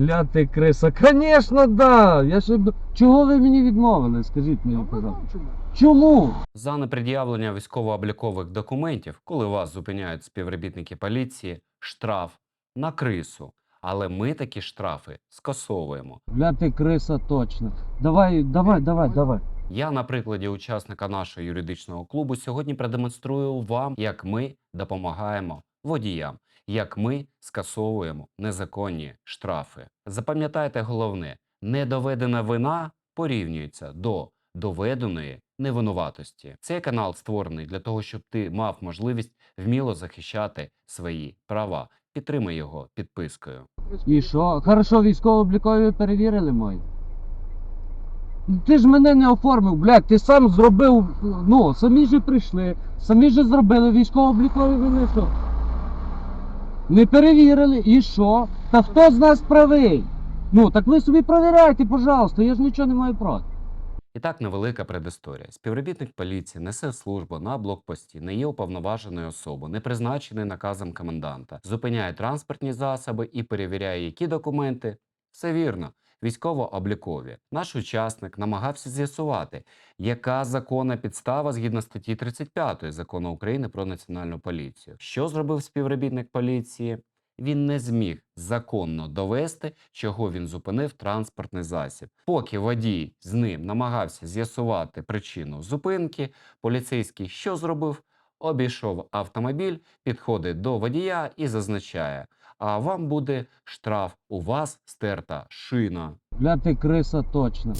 Бля, ти криса. Конечно, да. Я ще... Чого ви мені відмовили? Скажіть мені, пожалуйста. Чому? За непред'явлення військово-облікових документів, коли вас зупиняють співробітники поліції, штраф на крису. Але ми такі штрафи скасовуємо. Бля, ти криса точно. Давай, давай, давай, давай. Я на прикладі учасника нашого юридичного клубу сьогодні продемонструю вам, як ми допомагаємо водіям, як ми скасовуємо незаконні штрафи. Запам'ятайте головне: недоведена вина порівнюється до доведеної невинуватості. Цей канал створений для того, щоб ти мав можливість вміло захищати свої права. Підтримай його підпискою. І що? Хорошо, військово-облікові перевірили мої. Ти ж мене не оформив, блядь, ти сам зробив, ну, самі же прийшли, самі же зробили військово-облікові вони що? Не перевірили, і що? Та хто з нас правий? Ну, так ви собі провіряйте, пожалуйста, я ж нічого не маю проти. І так невелика предісторія. Співробітник поліції несе службу на блокпості, не є уповноваженою особою, не призначений наказом коменданта, зупиняє транспортні засоби і перевіряє, які документи. Все вірно. Військово-облікові. Наш учасник намагався з'ясувати, яка законна підстава згідно статті 35 закону України про національну поліцію. Що зробив співробітник поліції? Він не зміг законно довести, чого він зупинив транспортний засіб. Поки водій з ним намагався з'ясувати причину зупинки, поліцейський що зробив? Обійшов автомобіль, підходить до водія і зазначає: а вам буде штраф, у вас стерта шина. Бля, ти криса точно.